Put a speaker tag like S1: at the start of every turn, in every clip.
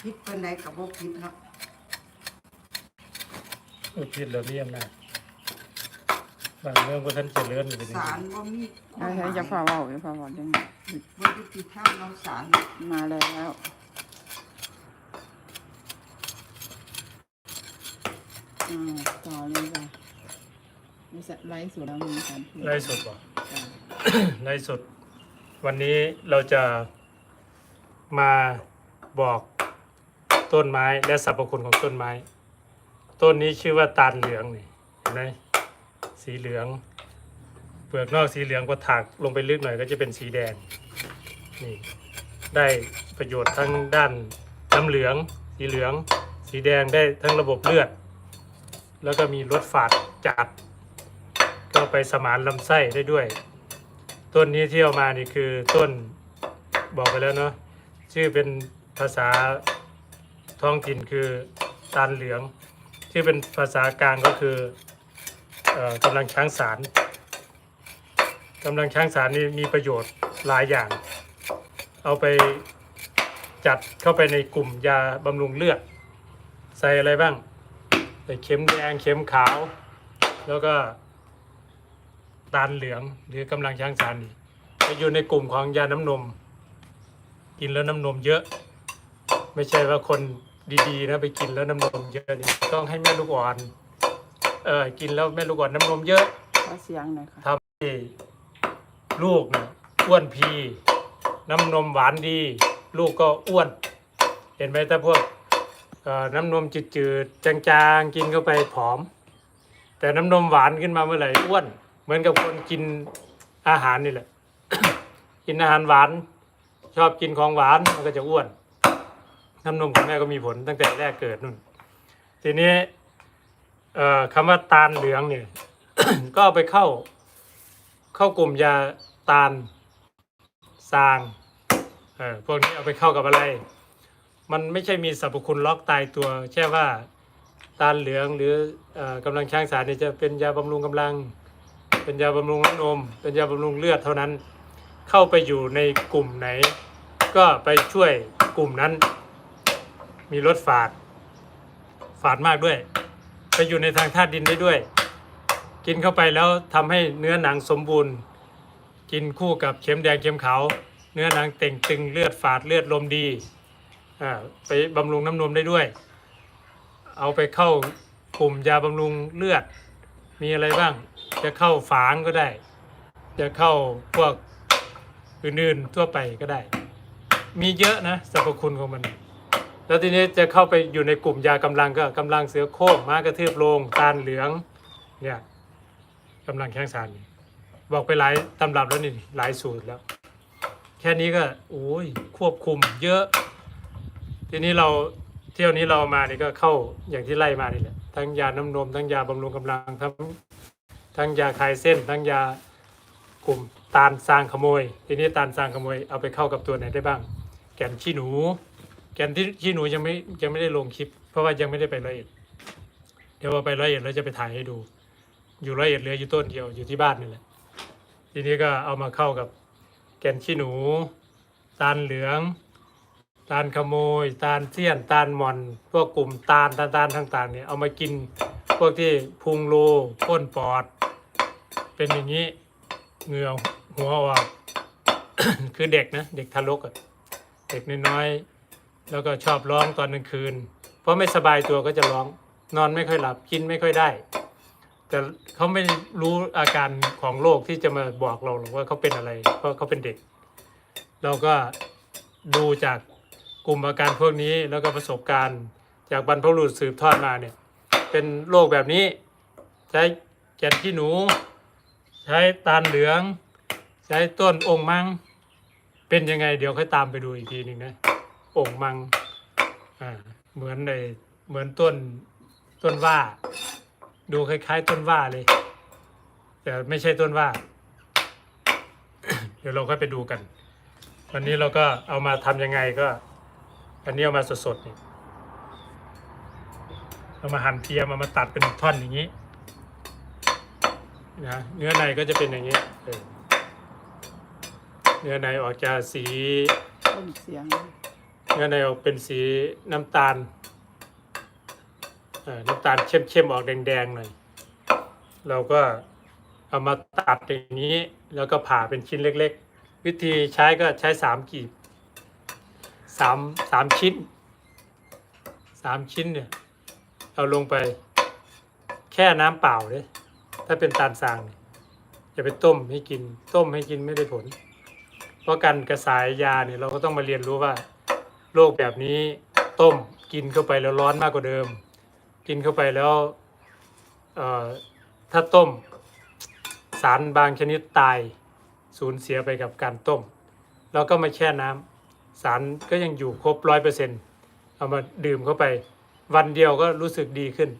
S1: พิษเป็นไรกับพวกพิษเนาะ
S2: เออผิดแล้วเรียนนะบางเรื่องก็ท่านเจริญอยู่เป็น
S1: สารบ่มีควา
S3: เอา
S1: มห
S3: ให้
S1: มาย
S3: จะพาเว้าจะพาเว้าจัง
S1: บ่ยุติธรรมเราสาร
S3: มาแล้วอ่าต่อเลยจ้ะนี่สไลฟ์สดแล้วมีการพูด
S2: ไล่สดบ่
S3: จ้ะ
S2: ไล่สดวันนี้เราจะมาบอก ต้นไม้และสรรพคุณของต้นไม้ ต้นนี้ชื่อว่าตาลเหลืองนี่เห็นไหมสีเหลือง เปลือกนอกสีเหลืองพอถากลงไปลึกหน่อยก็จะเป็นสีแดงนี่ได้ประโยชน์ทั้งด้านน้ำเหลือง สีเหลือง สีแดงได้ทั้งระบบเลือด แล้วก็มีรสฝาดจัด ก็ไปสมานลำไส้ได้ด้วย ต้นนี้ที่เอามานี่คือต้นบอกไปแล้วเนาะชื่อเป็นภาษา ท้องถิ่นคือตาลเหลือง ที่เป็นภาษากลางก็คืออกำลังช้างสารกำลังช้างสารนี่มีประโยชน์หลายอย่าง เอาไปจัดเข้าไปในกลุ่มยาบำรุงเลือด ใส่อะไรบ้าง ใส่เข็มแดงเข็มขาว แล้วก็ตาลเหลืองหรือกำลังช้างสารนี่จะอยู่ในกลุ่มของยาน้ำนม กินแล้วน้ำนมเยอะ ไม่ใช่ว่าคนดีๆนะไปกินแล้วน้ำนมเยอะนี่ต้องให้แม่ลูกอ่อน เออกินแล้วแม่ลูกอ่อนน้ำนมเยอะ
S3: ขอเสียงหน่อยค่ะ
S2: ทำให้ลูกเนี่ยอ้วนพี น้ำนมหวานดี ลูกก็อ้วน เห็นไหมถ้าพวกเอ่อน้ำนมจืดๆจางๆกินเข้าไปผอม แต่น้ำนมหวานขึ้นมาเมื่อไหร่อ้วน เหมือนกับคนกินอาหารนี่แหละ กินอาหารหวาน ชอบกินของหวานมันก็จะอ้วน น้ำนมของแม่ก็มีผลตั้งแต่แรกเกิดนู่น ทีนี้เออคำว่าตาลเหลืองเนี่ย ก็ไปเข้า เข้ากลุ่มยาตาลซางเออพวกนี้เอาไปเข้ากับอะไร มันไม่ใช่มีสรรพคุณล็อกตายตัวแค่ว่าตาลเหลืองหรือออกำลังช้างสารเนี่ยจะเป็นยาบำรุงกำลัง เป็นยาบำรุงน้ำนม เป็นยาบำรุงเลือดเท่านั้น เข้าไปอยู่ในกลุ่มไหน ก็ไปช่วยกลุ่มนั้น มีรสฝาด ฝาดมากด้วย ไปอยู่ในทางธาตุดินได้ด้วย กินเข้าไปแล้วทำให้เนื้อหนังสมบูรณ์ กินคู่กับเข็มแดงเข็มขาวเนื้อหนังเต่งตึงเลือดฝาดเลือดลมดีไปบำรุงน้ำนมได้ด้วย เอาไปเข้ากลุ่มยาบำรุงเลือด มีอะไรบ้าง จะเข้าฝางก็ได้ จะเข้าพวกอื่นๆทั่วไปก็ได้ มีเยอะนะสรรพคุณของมัน แล้วทีนี้จะเข้าไปอยู่ในกลุ่มยากำลังก็กำลังเสือโคร่งม้ากระทืบโลงตาลเหลืองเนี่ยกำลังแข้งสารนี่บอกไปหลายตำรับแล้วนี่หลายสูตรแล้ว แค่นี้ก็โอ้ยควบคุมเยอะ ทีนี้เราเที่ยวนี้เรามานี่ก็เข้าอย่างที่ไล่มานี่แหละทั้งยาน้ำนมทั้งยาบำรุงกำลังทั้งทั้งยาคลายเส้น ทั้งยากลุ่มตาลซางขโมย ทีนี้ตาลซางขโมยเอาไปเข้ากับตัวไหนได้บ้าง แก่นขี้หนู แกนที่ที่หนูยังไม่ยังไม่ได้ลงคลิป เพราะว่ายังไม่ได้ไปร้อยเอ็ดเดี๋ยวพอไปร้อยเอ็ดเราจะไปถ่ายให้ดู อยู่ร้อยเอ็ดเหลืออยู่ต้นเดียวอยู่ที่บ้านนี่แหละทีนี้ก็เอามาเข้ากับแกนขี้หนู ตาลเหลือง ตาลขโมย ตาลเสี้ยน ตาลหมอน พวกกลุ่มตาลตาลตาลต่างๆเนี่ยเอามากินพวกที่พุงโลก้นปอด เป็นอย่างนี้เหงื่อหัวออกคือเด็กนะ เด็กทารกอะเด็กน้อยๆ แล้วก็ชอบร้องตอนกลางคืน เพราะไม่สบายตัวก็จะร้อง นอนไม่ค่อยหลับกินไม่ค่อยได้ แต่เขาไม่รู้อาการของโรคที่จะมาบอกเราหรอกว่าเขาเป็นอะไร เพราะเขาเป็นเด็ก เราก็ดูจากกลุ่มอาการพวกนี้แล้วก็ประสบการณ์จากบรรพบุรุษสืบทอดมาเนี่ย เป็นโรคแบบนี้ ใช้แกนขี้หนู ใช้ตาลเหลือง ใช้ต้นองค์มัง เป็นยังไงเดี๋ยวค่อยตามไปดูอีกทีหนึ่งนะ องค์มังอ่าเหมือนในเหมือนต้นต้นว่า ดูคล้าย ๆ ต้นว่าเลย แต่ไม่ใช่ต้นว่า เดี๋ยวเราค่อยไปดูกัน วันนี้เราก็เอามาทำยังไงก็ อันนี้เอามาสดๆนี่เอามาหั่นเทียมเอามาตัดเป็นท่อนอย่างนี้นะเนื้อในก็จะเป็นอย่างนี้เออเนื้อในออกจะสี
S3: ต้นเสียง
S2: เนื้อในออกเป็นสีน้ำตาลน้ำตาลเข้มๆออกแดงๆหน่อย เราก็เอามาตัดอย่างนี้ แล้วก็ผ่าเป็นชิ้นเล็ก ๆ วิธีใช้ก็ใช้สามกีบสามสามชิ้นสามชิ้นเนี่ยเอาลงไปแค่น้ำเปล่าเลยถ้าเป็นตาลสางเนี่ยอย่าไปต้มให้กิน ต้มให้กินไม่ได้ผล เพราะการกระสายยาเนี่ยเราก็ต้องมาเรียนรู้ว่า โรคแบบนี้ต้มกินเข้าไปแล้วร้อนมากกว่าเดิม กินเข้าไปแล้วถ้าต้ม สารบางชนิดตายสูญเสียไปกับการต้ม แล้วก็มาแช่น้ำสารก็ยังอยู่ครบร้อยเปอร์เซ็นต์เอามาดื่มเข้าไป วันเดียวก็รู้สึกดีขึ้น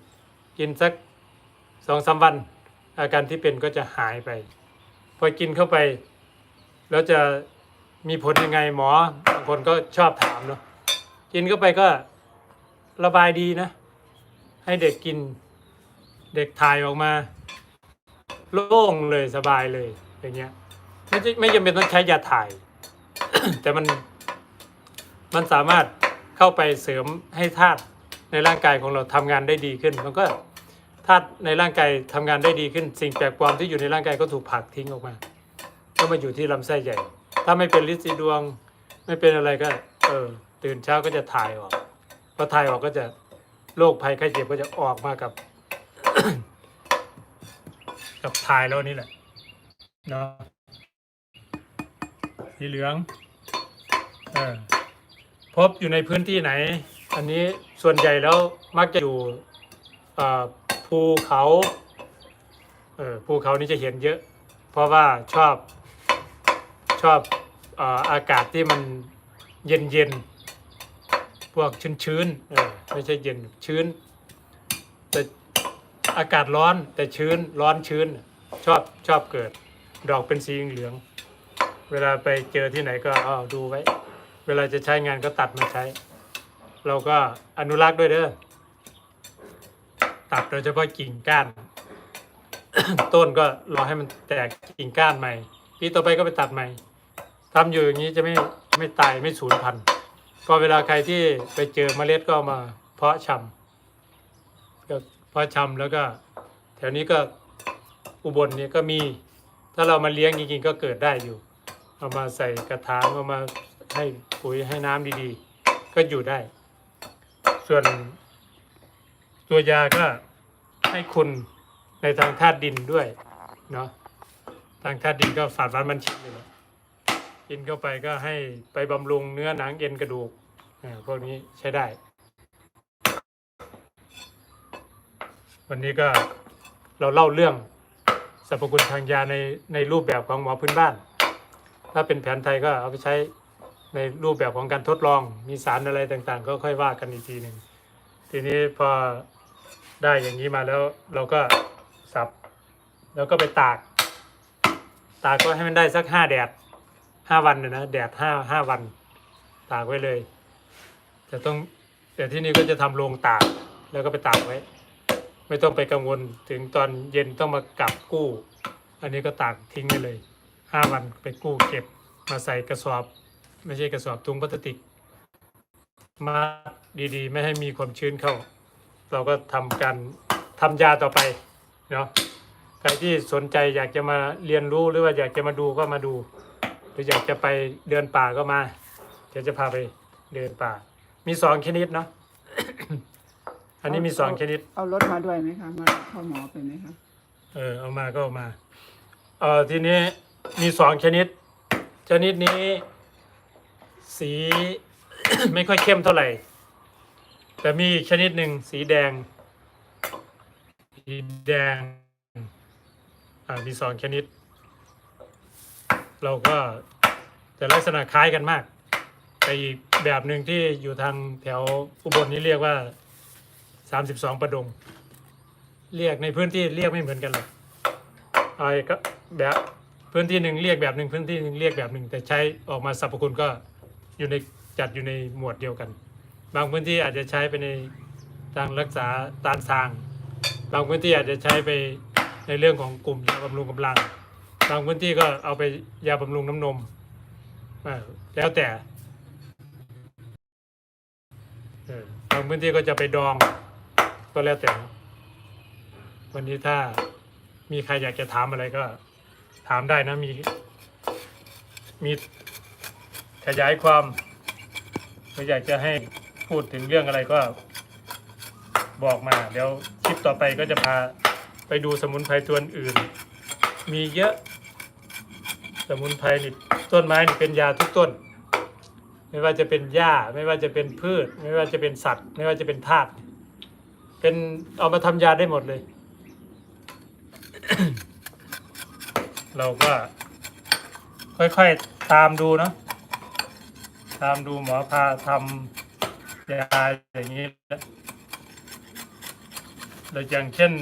S2: กินสักสองสามวัน อาการที่เป็นก็จะหายไป พอกินเข้าไป แล้วจะ มีผลยังไงหมอบางคนก็ชอบถามเนาะกินเข้าไปก็ระบายดีนะ ให้เด็กกิน เด็กถ่ายออกมา โล่งเลยสบายเลยอย่างเงี้ยไม่ใช่ไม่จำเป็นต้องใช้ยาถ่าย แต่มันมันสามารถเข้าไปเสริมให้ธาตุในร่างกายของเราทำงานได้ดีขึ้น มันก็ธาตุในร่างกายทำงานได้ดีขึ้น สิ่งแปลกปลอมที่อยู่ในร่างกายก็ถูกผลักทิ้งออกมา ก็มาอยู่ที่ลำไส้ใหญ่ ถ้าไม่เป็นลินซีดวง ไม่เป็นอะไรก็ เออ ตื่นเช้าก็จะถ่ายออกพอถ่ายออกก็จะโรคภัยไข้เจ็บก็จะออกมากับ กับถ่ายแล้วนี่แหละเนาะสีเหลืองเออพบอยู่ในพื้นที่ไหน อันนี้ส่วนใหญ่แล้วมักจะอยู่ภูเขาเออภูเขานี่จะเห็นเยอะ เพราะว่าชอบ อบอาอากาศที่มันเย็นเย็นๆพวกชื้นชื้นๆเออไม่ใช่เย็นชื้น แต่อากาศร้อนแต่ชื้นร้อนชื้น ชอบชอบเกิด ดอกเป็นสีเหลือง เวลาไปเจอที่ไหนก็เอาดูไว้ เวลาจะใช้งานก็ตัดมาใช้ เราก็อนุรักษ์ด้วยเด้อตัดโดยเฉพาะกิ่งก้าน ต้นก็รอให้มันแตกกิ่งก้านใหม่ปีต่อไปก็ไปตัดใหม่ ทำอยู่อย่างนี้จะไม่ไม่ตายไม่สูญพันธุ์ก็เวลาใครที่ไปเจอเมล็ดก็มา เพาะชำก็เพาะชำแล้วก็ แถวนี้ก็อุบลเนี่ยก็มี ถ้าเรามาเลี้ยงจริงๆก็เกิดได้อยู่ เอามาใส่กระถางเอามาให้ปุ๋ยให้น้ำดีๆ ก็อยู่ได้ ส่วน ตัวยาก็ให้คุณในทางธาตุดินด้วยเนาะทางธาตุดินก็ฝาดฟันมันชินเลยแหละ กินเข้าไปก็ให้ไปบำรุงเนื้อหนังเอ็นกระดูกพวกนี้ใช้ได้ วันนี้ก็เราเล่าเรื่องสรรพคุณทางยาในในรูปแบบของหมอพื้นบ้าน ถ้าเป็นแผนไทยก็เอาไปใช้ในรูปแบบของการทดลอง มีสารอะไรต่างๆ ก็ค่อยว่ากันอีกทีหนึ่ง ทีนี้พอได้อย่างนี้มาแล้วเราก็สับ แล้วก็ไปตาก ตากก็ให้มันได้สักห้าแดด ห้าวันนะนะแดดห้าห้าวัน ตากไว้เลย จะต้องแต่ที่นี่ก็จะทำโรงตากแล้วก็ไปตากไว้ ไม่ต้องไปกังวลถึงตอนเย็นต้องมากลับกู้ อันนี้ก็ตากทิ้งไว้เลยห้าวันไปกู้เก็บมาใส่กระสอบ ไม่ใช่กระสอบถุงพลาสติก มาดีๆ ไม่ให้มีความชื้นเข้า เราก็ทำการทำยาต่อไปเนาะใครที่สนใจอยากจะมาเรียนรู้หรือว่าอยากจะมาดูก็มาดู รืออยากจะไปเดินป่าก็มา เดี๋ยวจะพาไปเดินป่า มีสองชนิดเนาะ อันนี้มีสองชนิด
S3: เอารถมาด้วยไหมคะ มารับพ่อหมอไปไหมคะ
S2: เออเอามาก็เอามา เออทีนี้มีสองชนิด ชนิดนี้ สี ไม่ค่อยเข้มเท่าไหร่ แต่มีอีกชนิดหนึ่งสีแดง สีแดง อ่ามีสองชนิด เราก็จะลักษณะคล้ายกันมาก แต่อีกแบบหนึ่งที่อยู่ทางแถวอุบลนี้เรียกว่าสามสิบสองประดง เรียกในพื้นที่เรียกไม่เหมือนกันหรอกไอ้ก็แบบพื้นที่หนึ่งเรียกแบบหนึ่งพื้นที่หนึ่งเรียกแบบหนึ่งแต่ใช้ออกมาสรรพคุณก็อยู่ในจัดอยู่ในหมวดเดียวกัน บางพื้นที่อาจจะใช้ไปในทางรักษาตานซาง บางพื้นที่อาจจะใช้ไปในเรื่องของกลุ่มยาบำรุงกำลัง บางพื้นที่ก็เอาไปยาบำรุงน้ำนมอแล้วแต่บางพื้นที่ก็จะไปดองก็แล้วแต่ วันนี้ถ้ามีใครอยากจะถามอะไรก็ ถามได้นะมี มีขยายความหรืออยากจะให้พูดถึงเรื่องอะไรก็บอกมา เดี๋ยวคลิปต่อไปก็จะพาไปดูสมุนไพรตัวอื่น มีเยอะ สมุนไพรนี่ต้นไม้นี่เป็นยาทุกต้น ไม่ว่าจะเป็นหญ้า ไม่ว่าจะเป็นพืช ไม่ว่าจะเป็นสัตว์ ไม่ว่าจะเป็นธาตุเป็นเอามาทำยาได้หมดเลย เราก็ ค่อยๆตามดูเนาะตามดูหมอพาทำยาอย่างนี้แล้วแล้วอย่างเช่น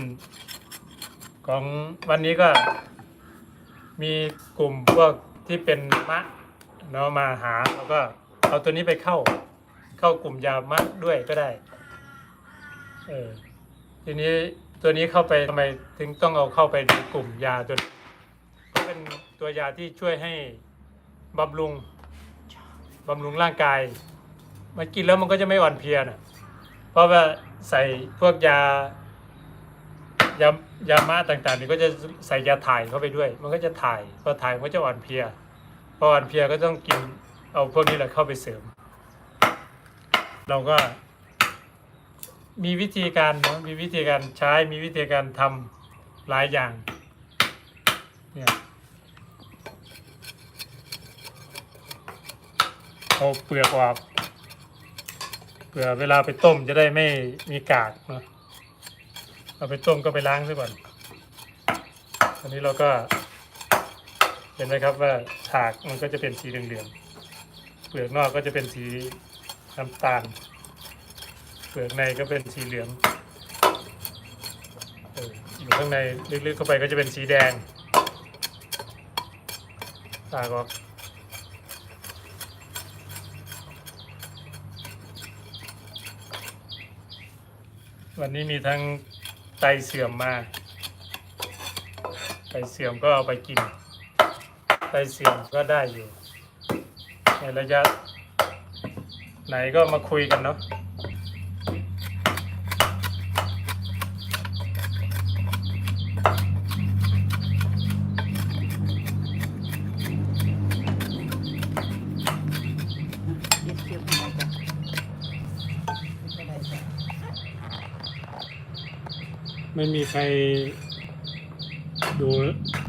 S2: ของวันนี้ก็ มีกลุ่มพวกที่เป็นมะเนาะมาหาแล้วก็เอาตัวนี้ไปเข้า เข้ากลุ่มยามะด้วยก็ได้ เออทีนี้ตัวนี้เข้าไปทำไมถึงต้องเอาเข้าไปในกลุ่มยาตัวก็เป็นตัวยาที่ช่วยให้บำรุงบำรุงร่างกายมันกินแล้วมันก็จะไม่อ่อนเพลียน่ะเพราะว่าใส่พวกยา ยายามาต่างๆนี่ก็จะใส่ยาถ่ายเข้าไปด้วย มันก็จะถ่ายพอถ่ายมันก็จะอ่อนเพลียพออ่อนเพลียก็ต้องกินเอาพวกนี้แหละเข้าไปเสริม เราก็ มีวิธีการนะมีวิธีการใช้มีวิธีการทำหลายอย่างเนี่ยเอาเปลือกออกเผื่อเวลาไปต้มจะได้ไม่มีกากเนาะ เอาไปต้มก็ไปล้างซะก่อนอันนี้เราก็ เห็นไหมครับว่าฉากมันก็จะเป็นสีเหลืองๆเปลือกนอกก็จะเป็นสีน้ำตาล เปลือกในก็เป็นสีเหลืองอออยู่ข้างในลึกๆเข้าไปก็จะเป็นสีแดงตากออกวันนี้มีทั้ง ไตเสื่อมมา ไตเสื่อมก็เอาไปกิน ไตเสื่อมก็ได้อยู่ ในระยะไหนก็มาคุยกันเนาะ
S1: เก็บเก็บมาจ้ะ
S3: ไม่ได้จ้ะ
S2: ไม่มีใครดู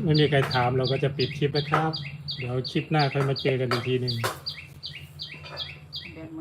S2: ไม่มีใครถามเราก็จะปิดคลิปนะครับ เดี๋ยวคลิปหน้าค่อยมาเจอกันอีกทีหนึ่ง